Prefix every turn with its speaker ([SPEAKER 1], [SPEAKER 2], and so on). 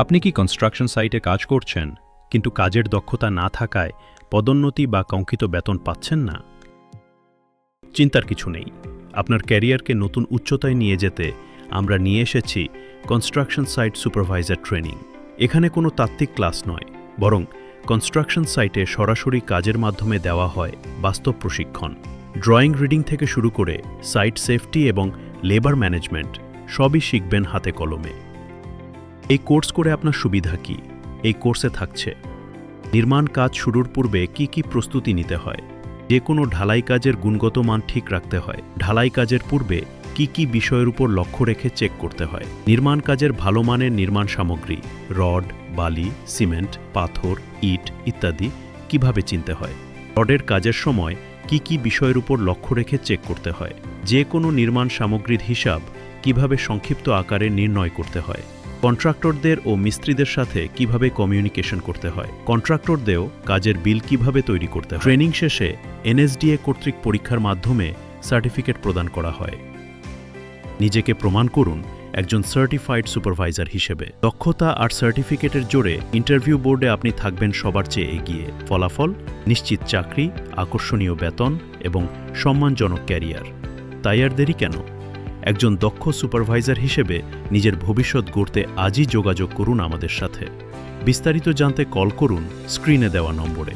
[SPEAKER 1] আপনি কি কনস্ট্রাকশন সাইটে কাজ করছেন, কিন্তু কাজের দক্ষতা না থাকায় পদোন্নতি বা কাঙ্ক্ষিত বেতন পাচ্ছেন না? চিন্তার কিছু নেই। আপনার ক্যারিয়ারকে নতুন উচ্চতায় নিয়ে যেতে আমরা নিয়ে এসেছি কনস্ট্রাকশন সাইট সুপারভাইজার ট্রেনিং এখানে কোনো তাত্ত্বিক ক্লাস নয়, বরং কনস্ট্রাকশন সাইটে সরাসরি কাজের মাধ্যমে দেওয়া হয় বাস্তব প্রশিক্ষণ। ড্রয়িং রিডিং থেকে শুরু করে সাইট সেফটি এবং লেবার ম্যানেজমেন্ট সবই শিখবেন হাতে কলমে। এই কোর্স করে আপনার সুবিধা কি? এই কোর্সে থাকছে। নির্মাণ কাজ শুরুর পূর্বে কি কি প্রস্তুতি নিতে হয়? যে কোনো ঢালাই কাজের গুণগত মান ঠিক রাখতে হয়। ঢালাই কাজের পূর্বে কি কি বিষয়ের উপর লক্ষ্য রেখে চেক করতে হয়? নির্মাণ কাজের ভালো মানের নির্মাণ সামগ্রী, রড, বালি, সিমেন্ট, পাথর, ইট ইত্যাদি কীভাবে চিনতে হয়? রডের কাজের সময় কি কি বিষয়ের উপর লক্ষ্য রেখে চেক করতে হয়? যে কোনো নির্মাণ সামগ্রীর হিসাব কীভাবে সংক্ষিপ্ত আকারে নির্ণয় করতে হয়? কন্ট্রাক্টরদের ও মিস্ত্রিদের সাথে কীভাবে কমিউনিকেশন করতে হয়? কন্ট্রাক্টরদেরও কাজের বিল কীভাবে তৈরি করতে হয়? ট্রেনিং শেষে এনএসডিএ কর্তৃক পরীক্ষার মাধ্যমে সার্টিফিকেট প্রদান করা হয়। নিজেকে প্রমাণ করুন একজন সার্টিফাইড সুপারভাইজার হিসেবে। দক্ষতা আর সার্টিফিকেটের জোরে ইন্টারভিউ বোর্ডে আপনি থাকবেন সবার চেয়ে এগিয়ে। ফলাফল, নিশ্চিত চাকরি, আকর্ষণীয় বেতন এবং সম্মানজনক ক্যারিয়ার। তাই আর দেরি কেন? একজন দক্ষ সুপারভাইজার হিসেবে নিজের ভবিষ্যৎ গড়তে আজই যোগাযোগ করুন আমাদের সাথে। বিস্তারিত জানতে কল করুন স্ক্রিনে দেওয়া নম্বরে।